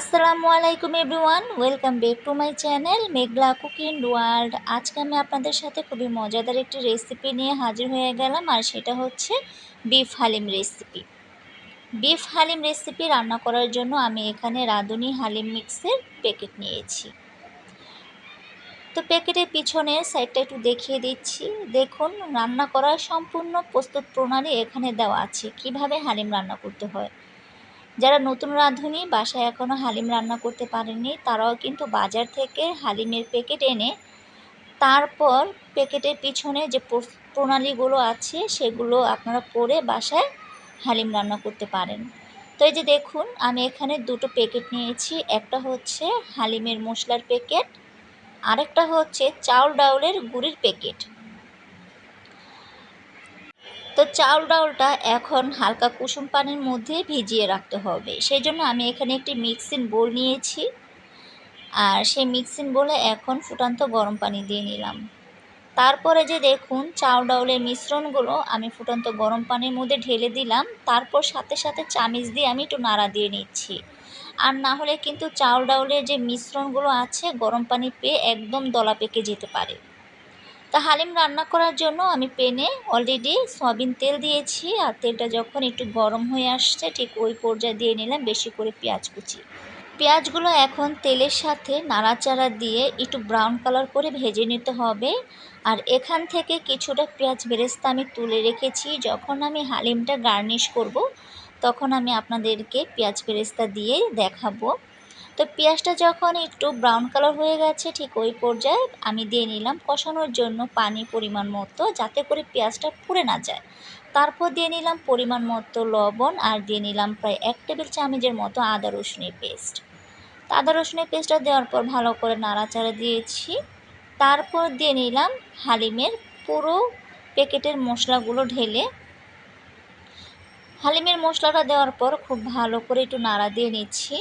আসসালামু আলাইকুম everyone, welcome back to my channel Meghla cooking world. আজকে আমি আপনাদের সাথে খুবই মজাদার একটি রেসিপি নিয়ে হাজির হয়ে গেলাম, আর সেটা হচ্ছে beef haleem recipe beef haleem recipe রান্না করার জন্য আমি এখানে রাঁধুনি হালিম মিক্সের প্যাকেট নিয়েছি। তো প্যাকেটের পিছনের সাইডটা একটু দেখিয়ে দিচ্ছি। দেখুন, রান্না করার সম্পূর্ণ প্রস্তুত প্রণালী এখানে দেওয়া আছে। কীভাবে হালিম রান্না করতে হয়? যারা নতুন রাঁধুনি বাসায় এখনও হালিম রান্না করতে পারেননি, তারাও কিন্তু বাজার থেকে হালিমের প্যাকেট এনে তারপর প্যাকেটের পিছনে যে প্রণালীগুলো আছে, সেগুলো আপনারা পরে বাসায় হালিম রান্না করতে পারেন। তো এই যে দেখুন, আমি এখানে দুটো প্যাকেট নিয়েছি। একটা হচ্ছে হালিমের মশলার প্যাকেট, আরেকটা হচ্ছে চাউল ডাউলের গুড়ির প্যাকেট। তো চাউল ডাউলটা এখন হালকা কুসুম পানির মধ্যে ভিজিয়ে রাখতে হবে। সেই জন্য আমি এখানে একটি মিক্সিং বোল নিয়েছি। আর সেই মিক্সিং বোলে এখন ফুটান্ত গরম পানি দিয়ে নিলাম। তারপরে যে দেখুন চাউল ডাউলের মিশ্রণগুলো আমি ফুটান্ত গরম পানির মধ্যে ঢেলে দিলাম। তারপর সাথে সাথে চামিচ দিয়ে আমি একটু নাড়া দিয়ে নিচ্ছি। আর না হলে কিন্তু চাউল ডাউলের যে মিশ্রণগুলো আছে গরম পানি পেয়ে একদম দলা পেকে যেতে পারে। তা হালিম রান্না করার জন্য আমি পেনে অলরেডি সয়াবিন তেল দিয়েছি আর তেলটা যখন একটু গরম হয়ে আসছে, ঠিক ওই পর্যায়ে দিয়ে নিলাম বেশি করে পেঁয়াজ কুচি। পেঁয়াজগুলো এখন তেলের সাথে নাড়াচাড়া দিয়ে একটু ব্রাউন কালার করে ভেজে নিতে হবে। আর এখান থেকে কিছুটা পেঁয়াজ বেরেস্তা আমি তুলে রেখেছি। যখন আমি হালিমটা গার্নিশ করব, তখন আমি আপনাদেরকে পেঁয়াজ বেরেস্তা দিয়ে দেখাবো। তো পেঁয়াজটা যখন একটু ব্রাউন কালার হয়ে গেছে, ঠিক ওই পর্যায়ে আমি দিয়ে নিলাম কষানোর জন্য পানি পরিমাণ মতো, যাতে করে পেঁয়াজটা পুড়ে না যায়। তারপর দিয়ে নিলাম পরিমাণ মতো লবণ আর দিয়ে নিলাম প্রায় এক টেবিল চামচের মতো আদা রসুনের পেস্ট। আদা রসুনের পেস্টটা দেওয়ার পর ভালো করে নাড়াচাড়া দিয়েছি। তারপর দিয়ে নিলাম হালিমের পুরো প্যাকেটের মশলাগুলো ঢেলে। হালিমের মশলাটা দেওয়ার পর খুব ভালো করে একটু নাড়া দিয়ে নিচ্ছি।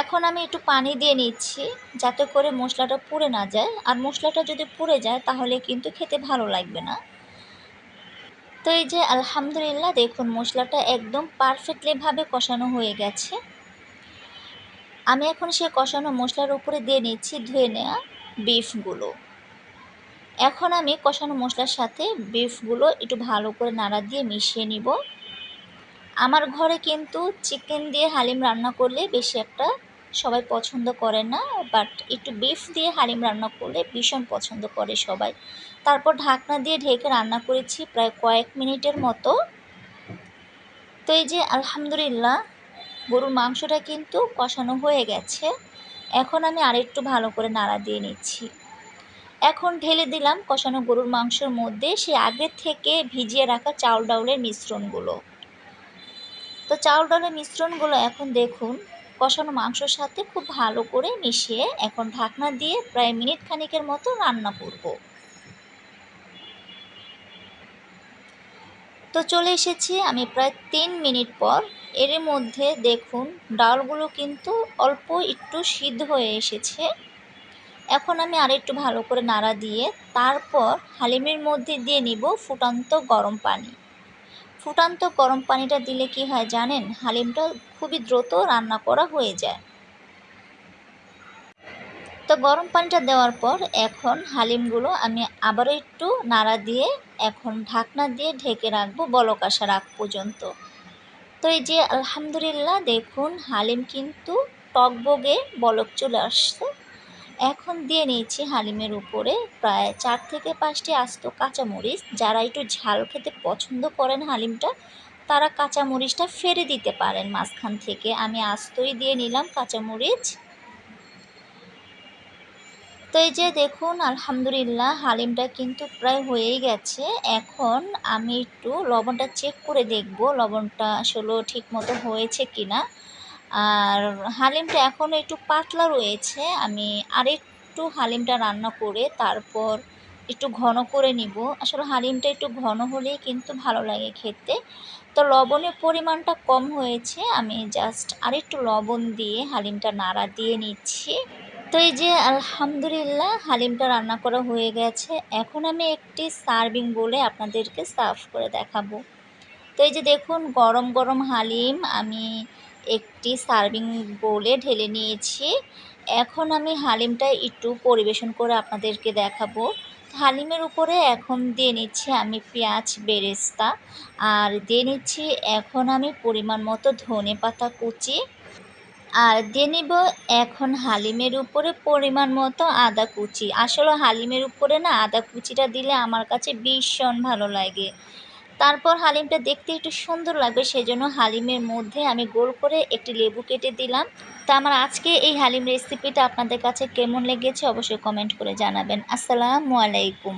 এখন আমি একটু পানি দিয়ে নিচ্ছি যাতে করে মশলাটা পুড়ে না যায়। আর মশলাটা যদি পুড়ে যায় তাহলে কিন্তু খেতে ভালো লাগবে না। তো এই যে আলহামদুলিল্লাহ দেখুন মশলাটা একদম পারফেক্টলিভাবে কষানো হয়ে গেছে। আমি এখন সে কষানো মশলার উপরে দিয়ে নিচ্ছি ধুয়ে নেওয়া বিফগুলো এখন আমি কষানো মশলার সাথে বিফগুলো একটু ভালো করে নাড়া দিয়ে মিশিয়ে নিব। আমার ঘরে কিন্তু চিকেন দিয়ে হালিম রান্না করলে বেশি একটা সবাই পছন্দ করে না বাট একটু বিফ দিয়ে হালিম রান্না করলে ভীষণ পছন্দ করে সবাই। তারপর ঢাকনা দিয়ে ঢেকে রান্না করেছি প্রায় কয়েক মিনিটের মতো। তো এই যে আলহামদুলিল্লাহ, গরুর মাংসটা কিন্তু কষানো হয়ে গেছে। এখন আমি আরেকটু ভালো করে নাড়া দিয়ে নিচ্ছি। এখন ঢেলে দিলাম কষানো গরুর মাংসের মধ্যে সে আগে থেকে ভিজিয়ে রাখা চাউল ডাউলের মিশ্রণগুলো। তো চাউল ডালের মিশ্রণগুলো এখন দেখুন, কষানো মাংসর সাথে খুব ভালো করে মিশিয়ে এখন ঢাকনা দিয়ে প্রায় মিনিট খানিকের মতো রান্না করব। তো চলে এসেছি আমি প্রায় তিন মিনিট পর। এর মধ্যে দেখুন, ডালগুলো কিন্তু অল্প একটু সিদ্ধ হয়ে এসেছে। এখন আমি আরেকটু ভালো করে নাড়া দিয়ে তারপর হালিমের মধ্যে দিয়ে নিব ফুটান্ত গরম পানি। ফুটান্ত গরম পানিটা দিলে কি হয় জানেন? হালিমটা খুবই দ্রুত রান্না করা হয়ে যায়। তো গরম পানিটা দেওয়ার পর এখন হালিমগুলো আমি আবারও একটু নাড়া দিয়ে এখন ঢাকনা দিয়ে ঢেকে রাখব বলক আসার আগ পর্যন্ত। তো এই যে আলহামদুলিল্লাহ দেখুন, হালিম কিন্তু টকবগে বলক চলে আসছে। এখন দিয়ে নিয়েছি হালিমের উপরে প্রায় চার থেকে পাঁচটি আস্ত কাঁচামরিচ। যারা একটু ঝাল খেতে পছন্দ করেন হালিমটা, তারা কাঁচামরিচটা ফেরে দিতে পারেন মাঝখান থেকে। আমি আস্তই দিয়ে নিলাম কাঁচামরিচ। তো এই যে দেখুন, আলহামদুলিল্লাহ হালিমটা কিন্তু প্রায় হয়েই গেছে। এখন আমি একটু লবণটা চেক করে দেখব, লবণটা আসলে ঠিক মতো হয়েছে কিনা। আর হালিমটা এখনও একটু পাতলা রয়েছে। আমি আরেকটু হালিমটা রান্না করে তারপর একটু ঘন করে নিব। আসলে হালিমটা একটু ঘন হলেই কিন্তু ভালো লাগে খেতে। তো লবণের পরিমাণটা কম হয়েছে। আমি জাস্ট আরেকটু লবণ দিয়ে হালিমটা নাড়া দিয়ে নিচ্ছি। তো এই যে আলহামদুলিল্লাহ হালিমটা রান্না করা হয়ে গেছে। এখন আমি একটি সার্ভিং বলে আপনাদেরকে সার্ভ করে দেখাবো। তো এই যে দেখুন গরম গরম হালিম, আমি একটি সার্ভিং বোলে ঢেলে নিয়েছি। এখন আমি হালিমটা একটু পরিবেশন করে আপনাদেরকে দেখাবো। হালিমের উপরে এখন দিয়ে নিচ্ছি আমি পেঁয়াজ, বেরেস্তা। আর দিয়ে নিচ্ছি এখন আমি পরিমাণ মতো ধনে পাতা কুচি। আর দিয়ে নিব এখন হালিমের উপরে পরিমাণ মতো আদা কুচি। আসলে হালিমের উপরে না আদা কুচিটা দিলে আমার কাছে ভীষণ ভালো লাগে। তারপর হালিমটা দেখতে একটু সুন্দর লাগবে, সেজন্য হালিমের মধ্যে আমি গোল করে একটি লেবু কেটে দিলাম। তা আমার আজকে এই হালিম রেসিপিটা আপনাদের কাছে কেমন লেগেছে অবশ্যই কমেন্ট করে জানাবেন। আসসালামু আলাইকুম।